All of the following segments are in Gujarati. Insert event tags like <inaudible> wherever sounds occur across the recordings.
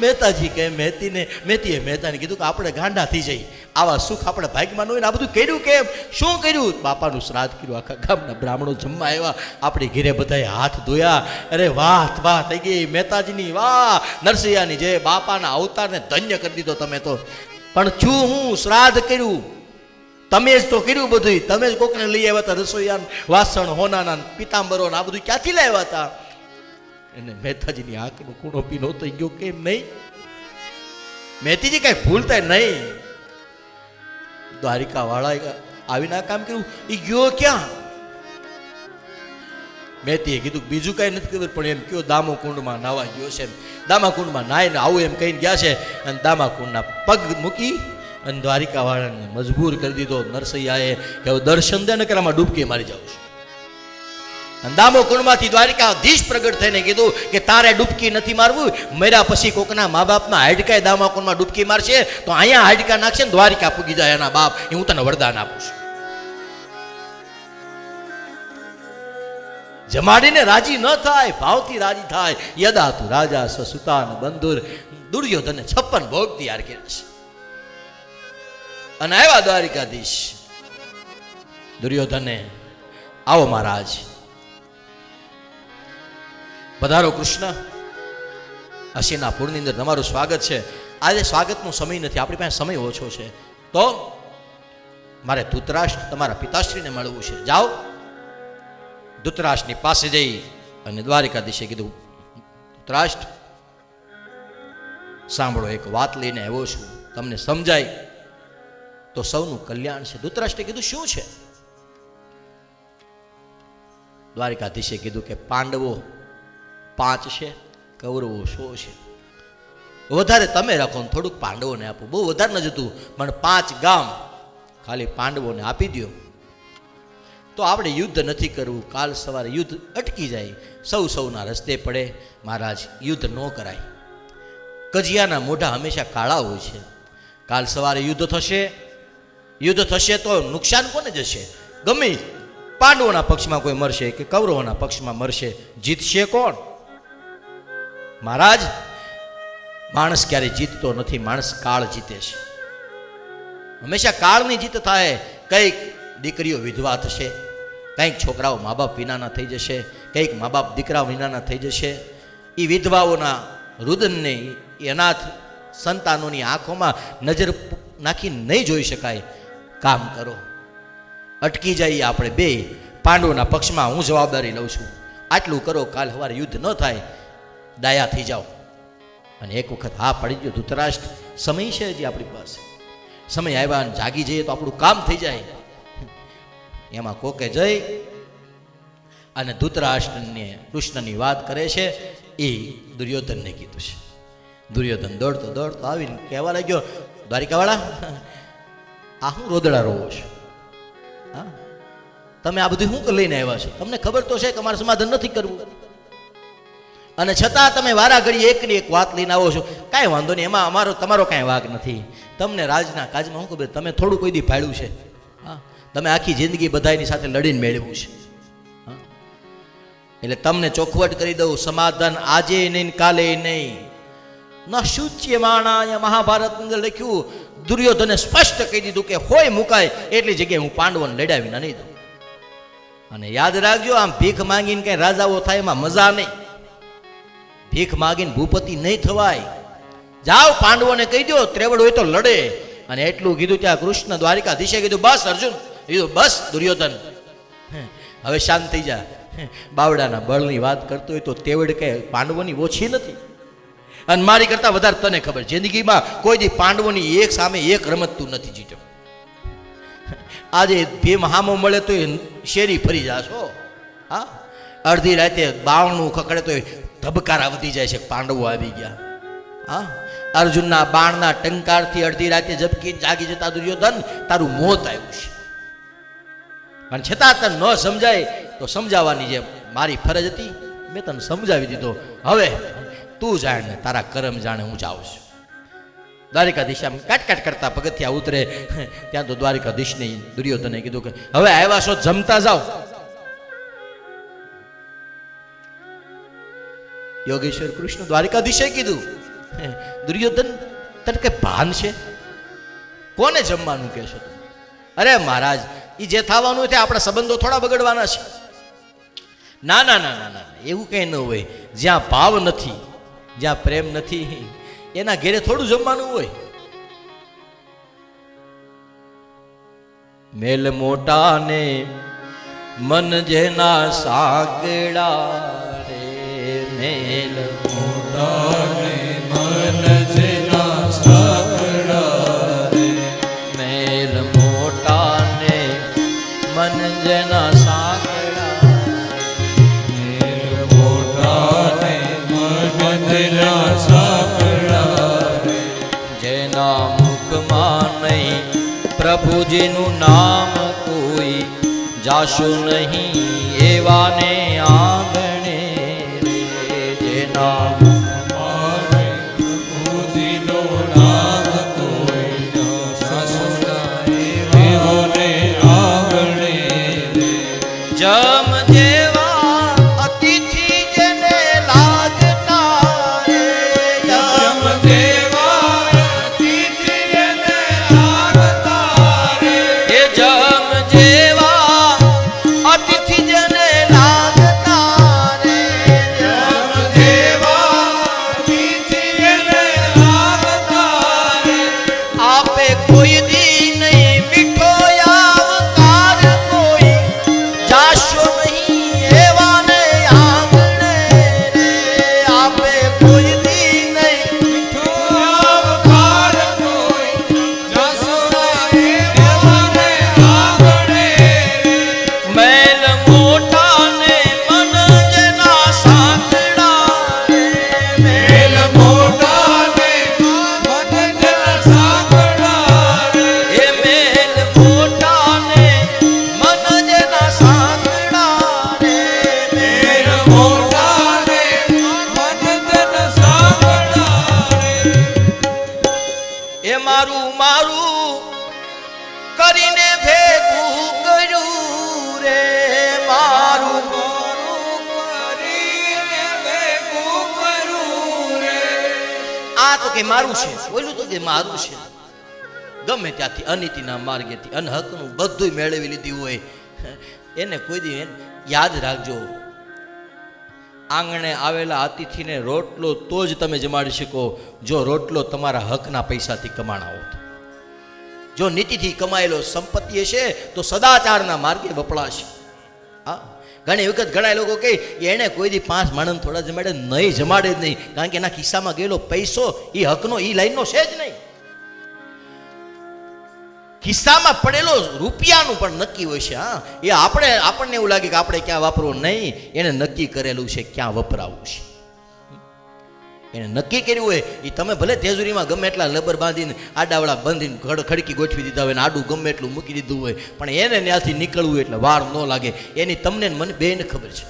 મહેતાજી કહે, મહેતીને, મહેતીએ મહેતાને કીધું કે આપણે ગાંડા થઈ જઈ આવા સુખ આપણે ભાગ્યમાં હોય ને આ બધું કર્યું કેમ? શું કર્યું? બાપાનું શ્રાદ્ધ કર્યું. આખા ગામના બ્રાહ્મણો જમવા આવ્યા. આપણી ઘેરે બધાએ હાથ ધોયા. અરે વાહ વાહ, થઈ ગઈ મહેતાજીની વાહ. નરસિંહાની જે બાપાના અવતારને ધન્ય કરી દીધો તમે તો. પણ છું હું શ્રાદ્ધ કર્યું. તમે જ તો કર્યું બધું તમે જ કોકને લઈ આવ્યા હતા રસોઈયા વાસણ હોનાના પિતાંબરો ને આ બધું ક્યાંથી લાવ્યા હતા? એને મહેતાજીની આંખનો કૂણો પીનો થઈ ગયો કેમ નહીં? મહેતીજી કઈ ભૂલતા નહીં. દ્વારિકા વાળા આવીને આ કામ કર્યું. એ ગયો ક્યાં? મહેતીએ કીધું બીજું કઈ નથી ખબર, પણ એમ કયો દામો કુંડમાં નાવા ગયો છે દામા કુંડમાં નાઈને આવું એમ કહીને ગયા છે અને દામા કુંડના પગ મૂકી અને દ્વારિકા વાળાને મજબૂર કરી દીધો. નરસૈયાએ કે દર્શન દે ને કરામાં ડૂબકી મારી જાઉં છું. દામો કુંડમાંથી દ્વારિકાધીશ પ્રગટ થઈને કીધું કે તારે ડૂબકી નથી મારવું. મર્યા પછી કોકના મા બાપના હાડકાએ દામા કુંડમાં ડૂબકી મારશે, તો અહીંયા હાડકા નાખશે ને દ્વારિકા પૂગી જાય એના બાપ. એ હું તને વરદાન આપું છું. જમાડીને રાજી ન થાય, ભાવથી રાજી થાય. યદા તું રાજા સ્વસુતાન બંધુર. દુર્યોધને છપ્પન ભોગ તૈયાર કર્યા છે. અને આવ્યા દ્વારિકાધીશ. દુર્યોધને, આવો મહારાજ પધારો કૃષ્ણ. હસીના પૂરની અંદર તમારું સ્વાગત છે. આજે સ્વાગતનો સમય નથી, આપણી પાસે સમય ઓછો છે. તો મારે ધૂતરાષ્ટ્ર તમારા પિતાશ્રીને મળવું છે. જાઓ. ધૂતરાષ્ટ્રની પાસે જઈ અને દ્વારિકાધીશે કીધું, ધૂતરાષ્ટ્ર, સાંભળો, એક વાત લઈને આવ્યો છું. તમને સમજાય? તો સૌનું કલ્યાણ છે. ધૂતરાષ્ટ્રે કીધું, શું છે? દ્વારિકાધીશે કીધું કે, પાંડવો પાંચ છે, કૌરવો સો છે. વધારે તમે રાખો ને થોડુંક પાંડવોને આપો. બહુ વધારે ન જતું, પણ પાંચ ગામ ખાલી પાંડવોને આપી દો તો આપણે યુદ્ધ નથી કરવું. કાલ સવારે યુદ્ધ અટકી જાય. સૌ સૌના રસ્તે પડે. મહારાજ, યુદ્ધ ન કરાય. કજિયાના મોઢા હંમેશા કાળા હોય છે. કાલ સવારે યુદ્ધ થશે. યુદ્ધ થશે તો નુકસાન કોને જશે? ગમે પાંડવોના પક્ષમાં કોઈ મરશે કે કૌરવોના પક્ષમાં મરશે? જીતશે કોણ? મહારાજ, માણસ ક્યારે જીતતો નથી, માણસ કાળ જીતે છે. હંમેશા કાળની જીત થાય, કંઈક દીકરીઓ વિધવા થશે, કંઈક છોકરાઓ મા બાપ વિનાના થઈ જશે, કંઈક મા બાપ દીકરા વિનાના થઈ જશે. એ વિધવાઓના રુદનને એ અનાથ સંતાનોની આંખોમાં નજર નાખી નહીં જોઈ શકાય. કામ કરો. અટકી જઈએ આપણે બે. પાંડવોના પક્ષમાં હું જવાબદારી લઉં છું. આટલું કરો, કાલ સવારે યુદ્ધ ન થાય. ડાયા થઈ જાઓ. અને એક વખત હા પડી ગયો, ધૂતરાષ્ટ્ર, સમય છે હજી આપણી પાસે. સમય આવ્યા અને જાગી જઈએ તો આપણું કામ થઈ જાય. એમાં કોકે જઈ અને ધૂતરાષ્ટ્રને કૃષ્ણની વાત કરે છે, એ દુર્યોધનને કીધું છે. દુર્યોધન દોડતો દોડતો આવીને કહેવા લાગ્યો, દ્વારિકાવાળા, આ હું રોદડા રોવો છો? હા? તમે આ બધું શું લઈને આવ્યા છો? તમને ખબર તો છે કે અમારે સમાધાન નથી કરવું. અને છતાં તમે વારા ઘડી એકની એક વાત લઈને આવો છો. કાંઈ વાંધો નહીં, એમાં અમારો, તમારો કાંઈ વાગ નથી. તમને રાજના કાજમાં શું ખબર? તમે થોડું કોઈ દી ભાડ્યું છે. હા, તમે આખી જિંદગી બધાની સાથે લડીને મેળવ્યું છે. હા. એટલે તમને ચોખવટ કરી દઉં, સમાધાન આજે નહીં, કાલે નહીં. ન શુચ્ય માણાય મહાભારતની અંદર લખ્યું, દુર્યોધને સ્પષ્ટ કહી દીધું કે હોય મુકાય, એટલી જગ્યાએ હું પાંડવોને લડાવીને નહીં દઉં. અને યાદ રાખજો, આમ ભીખ માંગીને કઈ રાજાઓ થાય એમાં મજા નહીં. ભીખ માગીને ભૂપતિ નહીં થવાય. જાઓ પાંડવોને કહી દો ત્રેવડ હોય તો લડે. અને એટલું કીધું ત્યાં કૃષ્ણ દ્વારિકાધીશે કીધું, બસ અર્જુન. કીધું, બસ દુર્યોધન. હવે શાંત થઈ જા. બાવડાના બળની વાત કરતો હોય તો તેવડ કે પાંડવોની ઓછી નથી. અને મારી કરતાં વધારે તને ખબર, જિંદગીમાં કોઈ દી પાંડવોની એક સામે એક રમત તું નથી જીત્યો. આજે ભીમ હામો મળે તો શેરી ફરી જાશો. હા? અડધી રાતે બાવણું ખકડે તો ધબકારા વધી જાય છે, પાંડવો આવી ગયા. હા? અર્જુનના બાણના ટંકારથી અડધી રાતે ઝબકી જાગી જતા દુર્યોધન, તારું મોત આવ્યું છે. પણ છતાં તને ન સમજાય, તો સમજાવવાની જે મારી ફરજ હતી, મેં તને સમજાવી દીધો. હવે તું જાણ ને તારા કરમ જાણે હું જાઉં છું. દ્વારિકાધીશામાં કાટકાટ કાટ કાટ કરતા પગથિયા ઉતરે. ત્યાં તો દ્વારિકાધીશને દુર્યોધને કીધું કે, હવે આવ્યા છો, જમતા જાઓ. યોગેશ્વર કૃષ્ણ દ્વારિકાધીશે કીધું. દુર્યોધન, તને કઈ ભાન છે? કોને જમવાનું કહેશો તું? અરે મહારાજ એ જે થવાનું છે આપણા સંબંધો થોડા બગડવાના છે. ના ના ના ના ના, એવું કંઈ ન હોય. જ્યાં ભાવ નથી, જ્યાં પ્રેમ નથી, એના ઘેરે થોડું જમવાનું હોય. મેલ મોટા ને મન જેના સાગડા રે મેલ મેલ મોટા મન જેના મુખમાં નહીં પ્રભુજીનું નામ કોઈ જાશું નહીં એવાને આંગણે કે મારું છે? બોલું તો કે મારું છે. ગમે ત્યાંથી અનીતિના માર્ગેથી અનહકનું બધું મેળવી લીધું હોય. એને કોઈ દી યાદ રાખજો. આંગણે આવેલા અતિથિને રોટલો તો જ તમે જમાડી શકો. જો રોટલો તમારા હકના પૈસાથી કમાણાઓ જો નીતિથી કમાયેલો સંપત્તિ હશે, તો સદાચારના માર્ગે વપરાશે. ઘણી વખત ઘણા લોકો કહે, એણે કોઈ દી પાંચ માણસ થોડા જમાડે, નહીં જમાડે જ નહીં. કારણ કે એના ખિસ્સામાં ગયેલો પૈસો એ હકનો એ લાઈનનો છે જ નહીં. ખિસ્સામાં પડેલો રૂપિયાનું પણ નક્કી હોય છે, હા. એ આપણે, આપણને એવું લાગે કે આપણે ક્યાં વાપરવું નહીં. એને નક્કી કરેલું છે, ક્યાં વપરાવું છે. એને નક્કી કર્યું હોય એ તમે ભલે તેજુરીમાં ગમે એટલા લબર બાંધીને આડાવડા બાંધીને ઘડ, ખડકી ગોઠવી દીધા હોય ને આડું ગમે એટલું મૂકી દીધું હોય, પણ એને ત્યાંથી નીકળવું એટલે વાર ન લાગે. એની તમને મને બેને ખબર છે.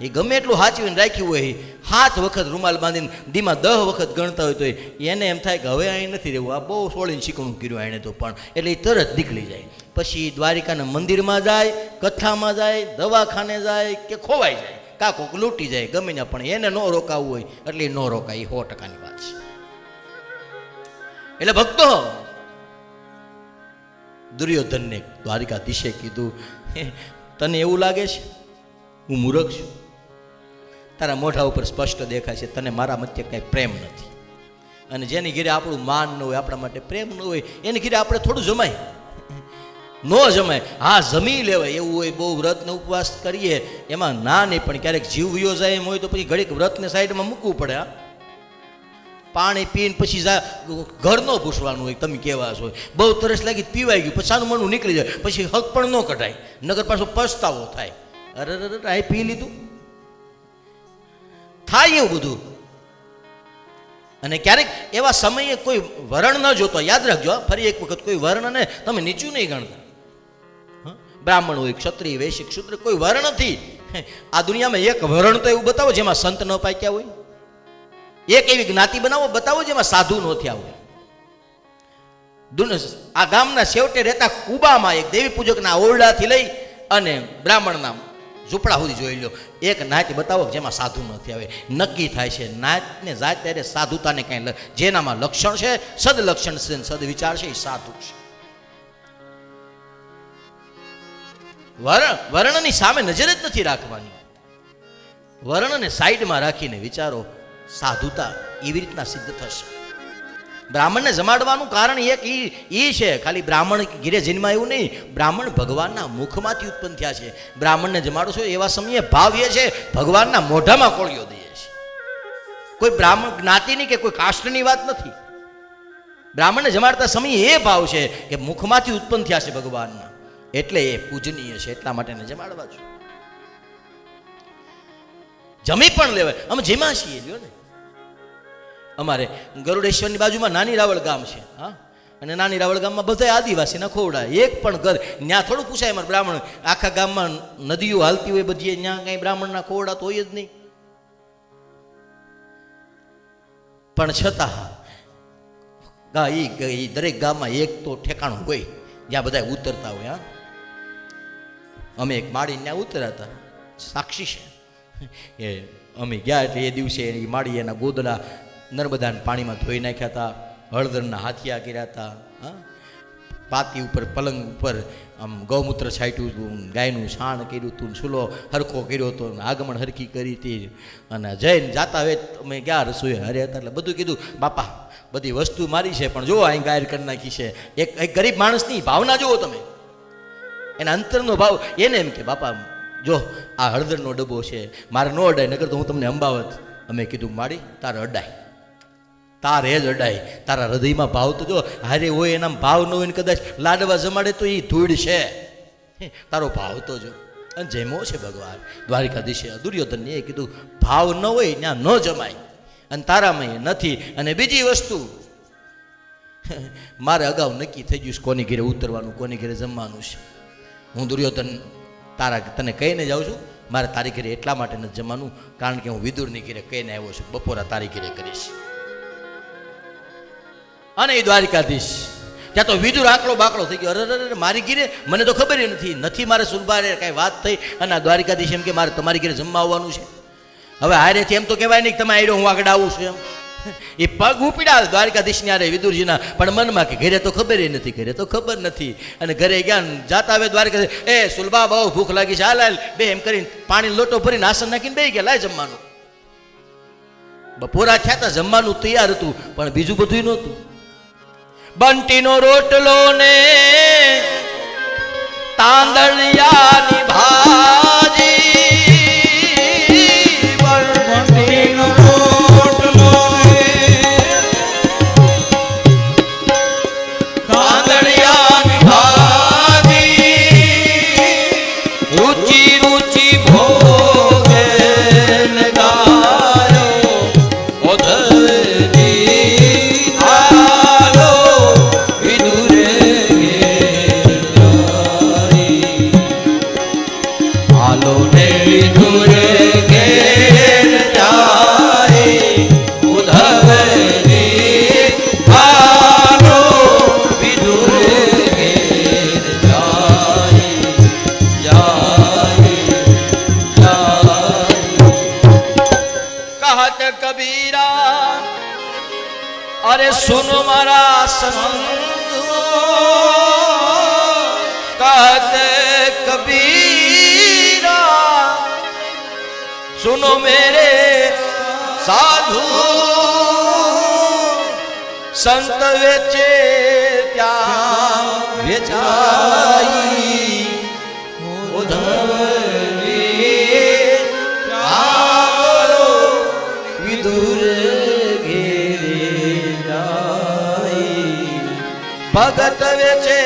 એ ગમે એટલું હાચવીને રાખ્યું હોય, હાથ વખત રૂમાલ બાંધીને દીમાં દહ વખત ગણતા હોય તો એને એમ થાય કે હવે અહીં નથી રહેવું, આ બહુ સોળીને શીખવું કર્યું એણે તો પણ. એટલે એ તરત નીકળી જાય. પછી દ્વારિકાના મંદિરમાં જાય, કથામાં જાય, દવાખાને જાય કે ખોવાઈ જાય. કા કોક લૂંટી જાય ગમે ને પણ એને ન રોકાવું હોય એટલે ન રોકાય એ સો ટકાની વાત છે. એટલે ભક્તો દુર્યોધનને દ્વારિકાધીશે કીધું "હે, તને એવું લાગે છે? હું મૂરખ છું. તારા મોઢા ઉપર સ્પષ્ટ દેખાય છે તને મારા મધ્ય કાંઈ પ્રેમ નથી. અને જેની ઘીરે આપણું માન ન હોય આપણા માટે પ્રેમ ન હોય એની ઘીરે આપણે થોડું જમાય. ન જમાય હા, જમી લેવાય. એવું હોય બહુ વ્રતને ઉપવાસ કરીએ. એમાં ના નહીં, પણ ક્યારેક જીવ વિયો જાય એમ હોય તો પછી ઘડીક વ્રતને સાઈડમાં મૂકવું પડે, હા. પાણી પીને પછી જા, ઘર ન પૂછવાનું હોય, તમે કેવા છો. બહુ તરસ લાગી પીવાઈ ગયું, પછી સાનું મનું નીકળી જાય. પછી હક પણ ન કઢાય. નગર પાછો પસ્તાવો થાય. અરે અરે આ પી લીધું. થાય એવું બધું. અને ક્યારેક એવા સમયે કોઈ વરણ ન જોતો. યાદ રાખજો ફરી એક વખત કોઈ વર્ણને તમે નીચું નહીં ગણતા? બ્રાહ્મણ હોય, ક્ષત્રિય વૈશ્ય શૂદ્ર કોઈ વર્ણ નથી. આ દુનિયામાં એક વર્ણ તો એવું બતાવો જેમાં સંત ન પાક્યા હોય. એક એવી જ્ઞાતિ બનાવો, બતાવો જેમાં સાધુ ન થયા હોય. આ ગામના છેવટે રહેતા કુબામાં એક દેવી પૂજકના ઓરડાથી લઈ અને બ્રાહ્મણના ઝૂંપડા સુધી જોઈ લો એક નાત બતાવો જેમાં સાધુ નથી આવે નક્કી થાય છે, નાતને જાત ત્યારે સાધુતાને કાંઈ જેનામાં લક્ષણ છે, સદલક્ષણ છે સદવિચાર સદ વિચાર છે, એ સાધુ છે. વર્ણ, વર્ણની સામે નજર જ નથી રાખવાની. વર્ણને સાઈડમાં રાખીને વિચારો, સાધુતા એવી રીતના સિદ્ધ થશે. બ્રાહ્મણને જમાડવાનું કારણ એક ઈ છે, ખાલી બ્રાહ્મણ ગીરે જન્મા એવું નહીં, બ્રાહ્મણ ભગવાનના મુખમાંથી ઉત્પન્ન થયા છે. બ્રાહ્મણને જમાડો છો એવા સમયે ભાવ એ છે, ભગવાનના મોઢામાં કોળીઓ દઈએ છે કોઈ બ્રાહ્મણ જ્ઞાતિની કે કોઈ કાષ્ટની વાત નથી. બ્રાહ્મણને જમાડતા સમયે એ ભાવ છે કે મુખમાંથી ઉત્પન્ન થયા છે ભગવાનના. એટલે એ પૂજનીય છે, એટલા માટે એને જમાડવા છું જમી પણ લેવાય. અમે જેમાં છીએ જો ને? અમારે ગરુડેશ્વરની બાજુમાં નાની રાવળ ગામ છે, હા? અને નાની રાવળ ગામમાં બધા આદિવાસીના ખોવડા એક પણ ઘર ત્યાં થોડું પૂછાય અમારે બ્રાહ્મણ. આખા ગામમાં નદીઓ હાલતી હોય બધી ત્યાં કાંઈ બ્રાહ્મણના ખોવડા તો હોય જ નહીં. પણ છતાં ગા ઈ દરેક ગામમાં એક તો ઠેકાણું હોય, જ્યાં બધા ઉતરતા હોય, હા? અમે એક માળીને ત્યાં ઉતર્યા હતા. સાક્ષી છે. એ અમે ગયા એટલે એ દિવસે એ માળી એના ગોદડા નર્મદાના પાણીમાં ધોઈ નાખ્યા હતા, હળદરના હાથિયા કર્યા હતા, હા. પાતી ઉપર પલંગ ઉપર આમ ગૌમૂત્ર છાંટ્યું હતું, ગાયનું છાણ કર્યું હતું સુલો હરખો કર્યો હતો આગમન હરખી કરી હતી. અને જઈને જાતા હવે અમે ગયા રસોઈ હરે હતા એટલે બધું કીધું, બાપા, બધી વસ્તુ મારી છે, પણ જો અહીં ગાયર કરી નાખી છે. એક ગરીબ માણસની ભાવના જુઓ તમે. એના અંતરનો ભાવ એને એમ કે, બાપા, જો આ હળદરનો ડબ્બો છે, મારે ન અડાય નગર તો હું તમને અંબાવત. અમે કીધું, માડી, તારે અડાય. તારે જ અડાય. તારા હૃદયમાં ભાવ તો જો, હારે હોય એના ભાવ ન હોય ને કદાચ લાડવા જમાડે તો એ ધૂળ છે. તારો ભાવ તો જો. અને જેમો છે ભગવાન. દ્વારિકાધીશે દુર્યોધનને એ કીધું, ભાવ ન હોય ત્યાં ન જમાય. અને તારામાં એ નથી. અને બીજી વસ્તુ, <laughs> મારે અગાઉ નક્કી થઈ ગયું કોની ઘેરે ઉતરવાનું, કોની ઘરે જમવાનું છે. હું દુર્યોધન તારા તને કહીને જાઉં છું, મારે તારી ઘરે એટલા માટે નથી જમવાનું, કારણ કે હું વિદુરની ઘરે કહીને આવ્યો છું, બપોરા તારી ઘરે કરીશ. અને એ દ્વારિકાધીશ, ત્યાં તો વિદુર આકડો બાકડો થઈ ગયો. અરે અરે મારી ઘીરે? મને તો ખબર નથી. નથી મારે સુરભારે કાંઈ વાત થઈ, અને આ દ્વારિકાધીશ એમ કે મારે તમારી ઘરે જમવા આવવાનું છે. હવે હારેથી એમ તો કહેવાય નહીં તમે આવ્યો હું આગળ આવું છું એમ. એ પગ ઉપડ્યા દ્વારિકાધીશની આરે વિદુરજીના, પણ મનમાં કે ઘરે તો ખબર નથી, ઘરે તો ખબર નથી. અને ઘરે ગયા જાતા આવે દ્વારકા એ સુલભા બહુ ભૂખ લાગી છે, હાલ બે એમ કરીને પાણી લોટો ભરીને આસન નાખીને બે ગયા, લાય જમવાનું. બપોરા થયા હતા જમવાનું તૈયાર હતું, પણ બીજું બધું નહોતું. બંટીનો રોટલો ને તાંદળિયાની ભાજી અરે સુનો મારા સંગો. કહતે કબીરા સુનો મેરે સાધુ. સંત વેચે ત્યાં વેચાઈ. ઉધર ભગત વેચે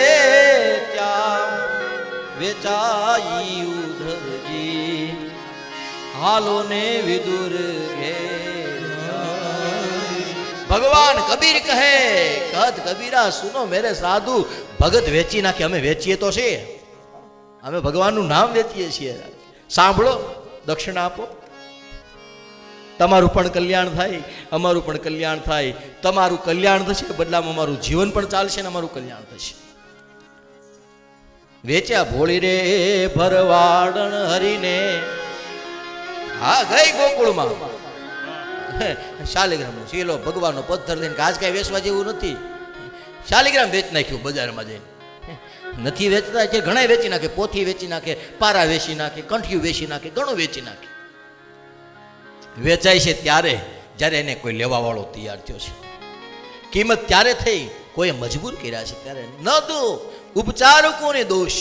ત્યાં વેચાઈ ઉધરજી. હાલો ને વિદુર ભગવાન કબીર કહે કદ કબીરા સુનો મેરે સાધુ. ભગત વેચી નાખે, અમે વેચીએ તો છે. અમે ભગવાનનું નામ વેચીએ છીએ. સાંભળો, દક્ષિણા આપો. તમારું પણ કલ્યાણ થાય, અમારું પણ કલ્યાણ થાય. તમારું કલ્યાણ થશે બદલામાં અમારું જીવન પણ ચાલશે ને અમારું કલ્યાણ થશે. વેચ્યા ભોળી રે ભરવાડણ હરીને. હા, ગઈ ગોકુળમાં. શાલિગ્રામનો શીલો, ભગવાનનો પથ્થર લઈને ઘાસ કાંઈ વેચવા જેવું નથી. શાલિગ્રામ વેચી નાખ્યું બજારમાં જઈને. નથી વેચતા કે ઘણા વેચી નાખે, પોથી વેચી નાખે, પારા વેચી નાખે, કંઠિયું વેચી નાખે ઘણું વેચી નાખે. વેચાય છે ત્યારે જ્યારે એને કોઈ લેવાવાળો તૈયાર થયો છે. કિંમત ત્યારે થઈ, કોઈએ મજબૂર કર્યા છે ત્યારે. ન દો, ઉપચારકોને દોષ.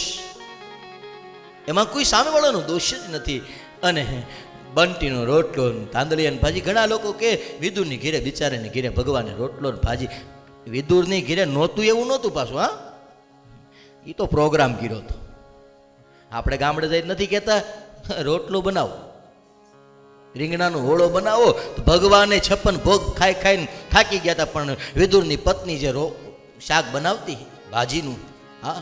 એમાં કોઈ સામેવાળાનો દોષ જ નથી. અને બંટીનો રોટલો તાંદળી અને ભાજી, ઘણા લોકો કે વિદુરની ઘીરે, બિચારાને ઘીરે ભગવાને રોટલો ભાજી. વિદુરની ઘીરે નહોતું એવું નહોતું પાછું, હા? એ તો પ્રોગ્રામ કર્યો હતો. આપણે ગામડે જઈ નથી કહેતા, રોટલો બનાવો. રીંગણાનો હોળો બનાવો, તો ભગવાને છપ્પન ભોગ ખાઈ ખાઈને થાકી ગયા હતા. પણ વિદુરની પત્ની જે રો, શાક બનાવતી, ભાજીનું, હા,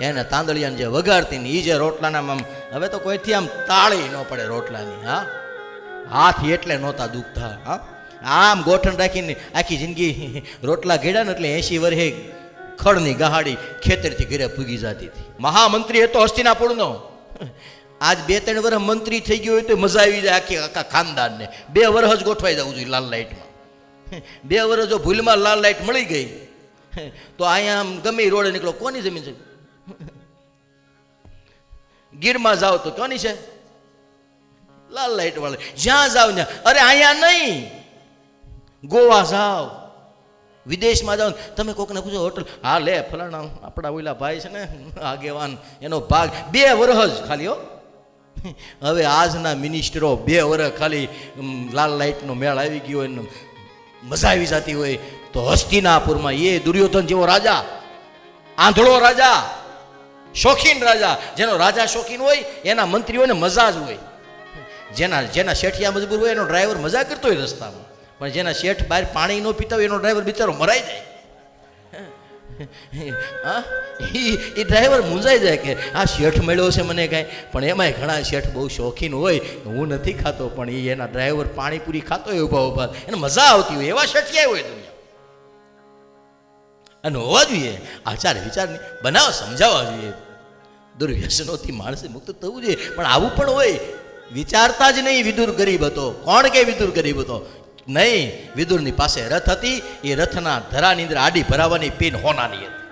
એને તાંદળિયાને જે વગાડતી ને એ જે રોટલાના આમ, હવે તો કોઈથી આમ તાળી ન પડે રોટલાની, હા. હાથ એટલે નહોતા દુખતા, હા. આમ ગોઠણ રાખીને આખી જિંદગી <laughs> રોટલા ઘેડા ને એટલે એસી વર્ષે ખડની ગહાડી ખેતરથી ઘરે પૂગી જતી હતી. મહામંત્રી હતો હસ્તિનાપુરનો. આજ બે ત્રણ વર્ષ મંત્રી થઈ ગયો હોય તો મજા આવી જાય આખી આખા ખાનદાનને. બે વર્ષ જ ગોઠવાઈ જવું જોઈએ લાલ લાઇટમાં. <laughs> બે વર્ષ જો ભૂલમાં લાલ લાઇટ મળી ગઈ, <laughs> તો અહીંયા આમ ગમે રોડે નીકળો, કોની જમીન છે? <laughs> ગીરમાં જાઓ તો કોની છે? લાલ લાઇટ વાળે. જ્યાં જાઓ ત્યાં. અરે અહીંયા નહીં. ગોવા જાઓ. વિદેશમાં જાઓ. તમે કોકને પૂછો, હોટલ. હા, લે, ફલાણા, આપણા ઓલા ભાઈ છે ને, આગેવાન, એનો ભાગ. બે વર્ષ ખાલી હો. <laughs> હવે આજના મિનિસ્ટરો બે વર્ષ ખાલી લાલ લાઇટનો મેળ આવી ગયો હોય મજા આવી જતી હોય, તો હસ્તિનાપુરમાં એ દુર્યોધન જેવો રાજા, આંધળો રાજા, શોખીન રાજા, જેનો રાજા શોખીન હોય, એના મંત્રીઓને મજા જ હોય. જેના જેના શેઠિયા મજબૂર હોય, એનો ડ્રાઈવર મજા કરતો હોય રસ્તામાં. પણ જેના શેઠ બહાર પાણી ન પીતા હોય, એનો ડ્રાઈવર બિચારો મરાઈ જાય. એ ડ્રાઈવર મૂંઝાઈ જાય કે, આ શેઠ મળ્યો છે મને કાંઈ. પણ એમાંય ઘણા શેઠ બહુ શોખીન હોય, હું નથી ખાતો, પણ એ એના ડ્રાઈવર પાણીપુરી ખાતો હોય ઊભા ઊભા. એને મજા આવતી હોય, એવા શેઠિયા હોય દુનિયા. અને હોવા જોઈએ, આચાર વિચારની બનાવ સમજાવવા જોઈએ. દુર્વ્યસનોથી માણસે મુક્ત થવું જોઈએ, પણ આવું પણ હોય. વિચારતા જ નહીં વિદુર ગરીબ હતો. કોણ કે વિદુર ગરીબ હતો? નહીં. વિદુરની પાસે રથ હતી. એ રથના ધરાની અંદર આડી ભરાવાની પીન હોનાની હતી.